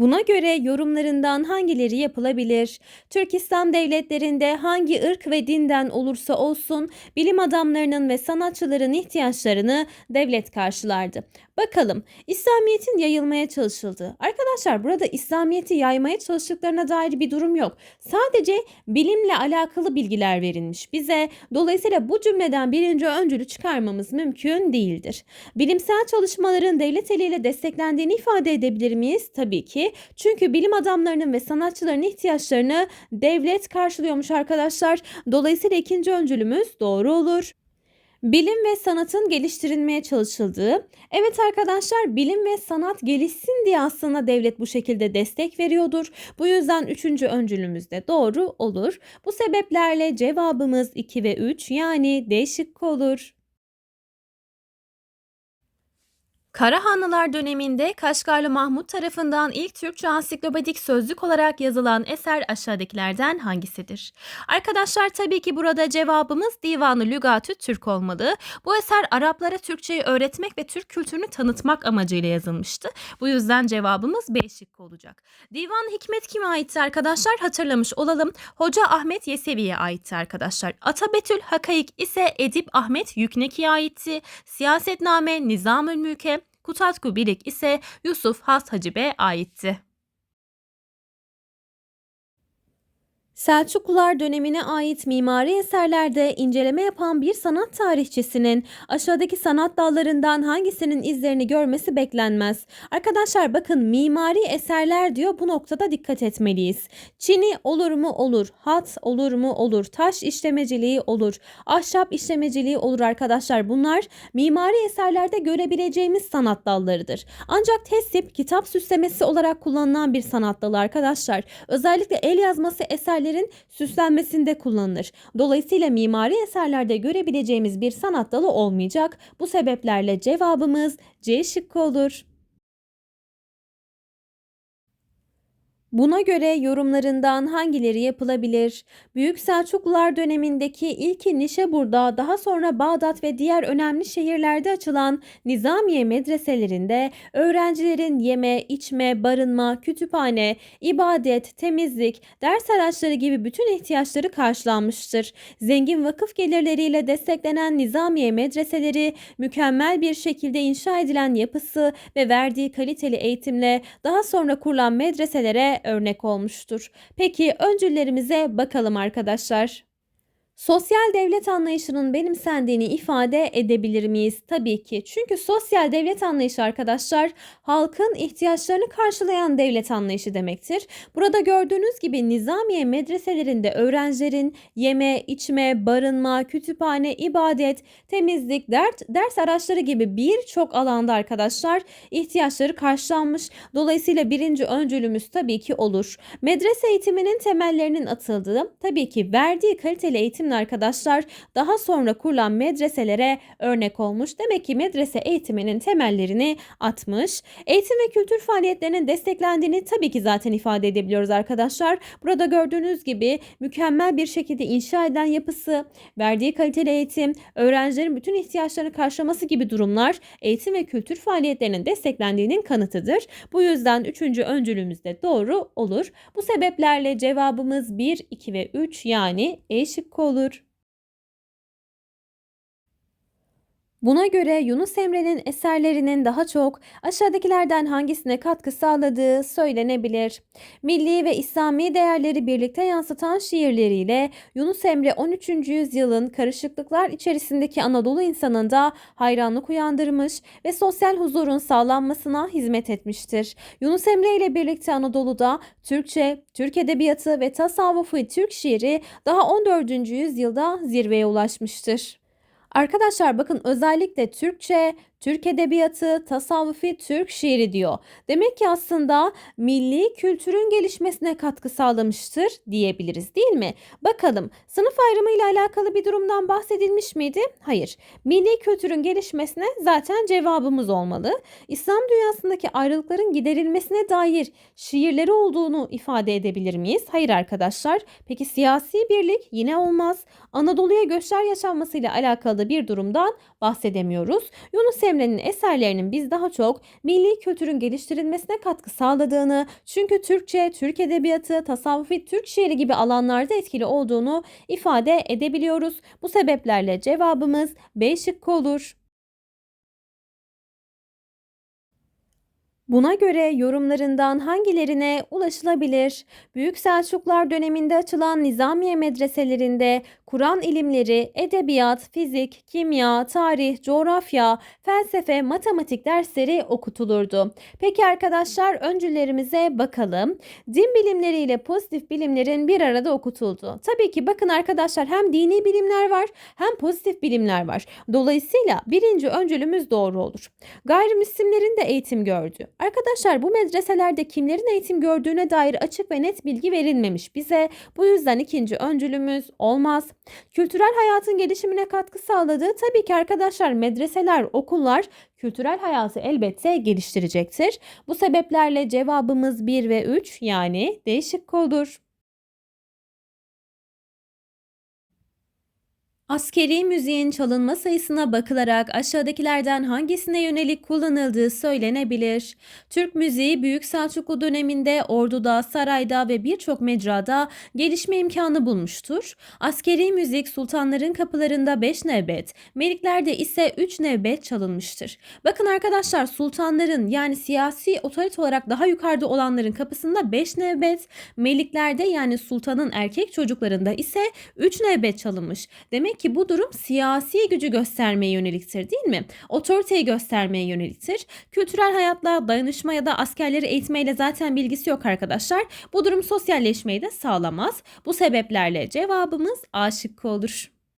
Buna göre yorumlarından hangileri yapılabilir? Türk İslam devletlerinde hangi ırk ve dinden olursa olsun bilim adamlarının ve sanatçıların ihtiyaçlarını devlet karşılardı. Bakalım İslamiyet'in yayılmaya çalışıldığı. Arkadaşlar burada İslamiyet'i yaymaya çalıştıklarına dair bir durum yok. Sadece bilimle alakalı bilgiler verilmiş bize. Dolayısıyla bu cümleden birinci öncülü çıkarmamız mümkün değildir. Bilimsel çalışmaların devlet eliyle desteklendiğini ifade edebilir miyiz? Tabii ki. Çünkü bilim adamlarının ve sanatçıların ihtiyaçlarını devlet karşılıyormuş arkadaşlar. Dolayısıyla ikinci öncülümüz doğru olur. Bilim ve sanatın geliştirilmeye çalışıldığı. Evet arkadaşlar bilim ve sanat gelişsin diye aslında devlet bu şekilde destek veriyordur. Bu yüzden üçüncü öncülümüz de doğru olur. Bu sebeplerle cevabımız 2 ve 3 yani D şıkkı olur. Karahanlılar döneminde Kaşgarlı Mahmut tarafından ilk Türkçe ansiklopedik sözlük olarak yazılan eser aşağıdakilerden hangisidir? Arkadaşlar tabii ki burada cevabımız Divanı Lügatü Türk olmalı. Bu eser Araplara Türkçeyi öğretmek ve Türk kültürünü tanıtmak amacıyla yazılmıştı. Bu yüzden cevabımız B şıkkı olacak. Divan Hikmet kime aitti arkadaşlar? Hatırlamış olalım. Hoca Ahmet Yesevi'ye aitti arkadaşlar. Atabetül Hakayık ise Edip Ahmet Yükneki'ye aitti. Siyasetname Nizamül Mülke, Kutatku Birik ise Yusuf Has Hacib'e aitti. Selçuklular dönemine ait mimari eserlerde inceleme yapan bir sanat tarihçisinin aşağıdaki sanat dallarından hangisinin izlerini görmesi beklenmez. Arkadaşlar bakın mimari eserler diyor bu noktada dikkat etmeliyiz. Çini olur mu olur, hat olur mu olur, taş işlemeciliği olur, ahşap işlemeciliği olur arkadaşlar. Bunlar mimari eserlerde görebileceğimiz sanat dallarıdır. Ancak tesip kitap süslemesi olarak kullanılan bir sanat dalı arkadaşlar. Özellikle el yazması eserlerin süslenmesinde kullanılır. Dolayısıyla mimari eserlerde görebileceğimiz bir sanat dalı olmayacak. Bu sebeplerle cevabımız C şıkkı olur. Buna göre yorumlarından hangileri yapılabilir? Büyük Selçuklular dönemindeki ilki Nişabur'da daha sonra Bağdat ve diğer önemli şehirlerde açılan Nizamiye medreselerinde öğrencilerin yeme, içme, barınma, kütüphane, ibadet, temizlik, ders araçları gibi bütün ihtiyaçları karşılanmıştır. Zengin vakıf gelirleriyle desteklenen Nizamiye medreseleri mükemmel bir şekilde inşa edilen yapısı ve verdiği kaliteli eğitimle daha sonra kurulan medreselere örnek olmuştur. Peki öncüllerimize bakalım arkadaşlar. Sosyal devlet anlayışının benimsendiğini ifade edebilir miyiz? Tabii ki. Çünkü sosyal devlet anlayışı arkadaşlar halkın ihtiyaçlarını karşılayan devlet anlayışı demektir. Burada gördüğünüz gibi nizamiye medreselerinde öğrencilerin yeme, içme, barınma, kütüphane, ibadet, temizlik, dert, ders araçları gibi birçok alanda arkadaşlar ihtiyaçları karşılanmış. Dolayısıyla birinci öncülümüz tabii ki olur. Medrese eğitiminin temellerinin atıldığı, tabii ki verdiği kaliteli eğitim arkadaşlar daha sonra kurulan medreselere örnek olmuş. Demek ki medrese eğitiminin temellerini atmış. Eğitim ve kültür faaliyetlerinin desteklendiğini tabii ki zaten ifade edebiliyoruz arkadaşlar. Burada gördüğünüz gibi mükemmel bir şekilde inşa eden yapısı, verdiği kaliteli eğitim, öğrencilerin bütün ihtiyaçlarını karşılaması gibi durumlar eğitim ve kültür faaliyetlerinin desteklendiğinin kanıtıdır. Bu yüzden üçüncü öncülümüz de doğru olur. Bu sebeplerle cevabımız 1, 2 ve 3 yani E şıkkı olur olur. Buna göre Yunus Emre'nin eserlerinin daha çok aşağıdakilerden hangisine katkı sağladığı söylenebilir. Milli ve İslami değerleri birlikte yansıtan şiirleriyle Yunus Emre 13. yüzyılın karışıklıklar içerisindeki Anadolu insanında hayranlık uyandırmış ve sosyal huzurun sağlanmasına hizmet etmiştir. Yunus Emre ile birlikte Anadolu'da Türkçe, Türk edebiyatı ve tasavvufu Türk şiiri daha 14. yüzyılda zirveye ulaşmıştır. Arkadaşlar bakın özellikle Türkçe, Türk edebiyatı, tasavvufi Türk şiiri diyor. Demek ki aslında milli kültürün gelişmesine katkı sağlamıştır diyebiliriz değil mi? Bakalım sınıf ayrımı ile alakalı bir durumdan bahsedilmiş miydi? Hayır. Milli kültürün gelişmesine zaten cevabımız olmalı. İslam dünyasındaki ayrılıkların giderilmesine dair şiirleri olduğunu ifade edebilir miyiz? Hayır arkadaşlar. Peki siyasi birlik yine olmaz. Anadolu'ya göçler yaşanmasıyla alakalı bir durumdan bahsedemiyoruz. Yunus Emre'nin eserlerinin biz daha çok milli kültürün geliştirilmesine katkı sağladığını, çünkü Türkçe, Türk edebiyatı, tasavvufi Türk şiiri gibi alanlarda etkili olduğunu ifade edebiliyoruz. Bu sebeplerle cevabımız B şıkkı olur. Buna göre yorumlarından hangilerine ulaşılabilir? Büyük Selçuklar döneminde açılan Nizamiye medreselerinde Kur'an ilimleri, edebiyat, fizik, kimya, tarih, coğrafya, felsefe, matematik dersleri okutulurdu. Peki arkadaşlar öncülerimize bakalım. Din bilimleri ile pozitif bilimlerin bir arada okutuldu. Tabii ki bakın arkadaşlar hem dini bilimler var hem pozitif bilimler var. Dolayısıyla birinci öncülümüz doğru olur. Gayrimüslimlerin de eğitim gördü. Arkadaşlar bu medreselerde kimlerin eğitim gördüğüne dair açık ve net bilgi verilmemiş bize. Bu yüzden ikinci öncülümüz olmaz. Kültürel hayatın gelişimine katkı sağladığı tabii ki arkadaşlar medreseler, okullar kültürel hayatı elbette geliştirecektir. Bu sebeplerle cevabımız 1 ve 3 yani D şıkkı olur. Askeri müziğin çalınma sayısına bakılarak aşağıdakilerden hangisine yönelik kullanıldığı söylenebilir. Türk müziği Büyük Selçuklu döneminde orduda, sarayda ve birçok mecrada gelişme imkanı bulmuştur. Askeri müzik sultanların kapılarında 5 nevbet, meliklerde ise 3 nevbet çalınmıştır. Bakın arkadaşlar sultanların yani siyasi otorite olarak daha yukarıda olanların kapısında 5 nevbet, meliklerde yani sultanın erkek çocuklarında ise 3 nevbet çalınmış. Demek ki bu durum siyasi gücü göstermeye yöneliktir değil mi? Otoriteyi göstermeye yöneliktir. Kültürel hayatla dayanışma ya da askerleri eğitmeyle zaten bilgisi yok arkadaşlar. Bu durum sosyalleşmeyi de sağlamaz. Bu sebeplerle cevabımız A şıkkı olur.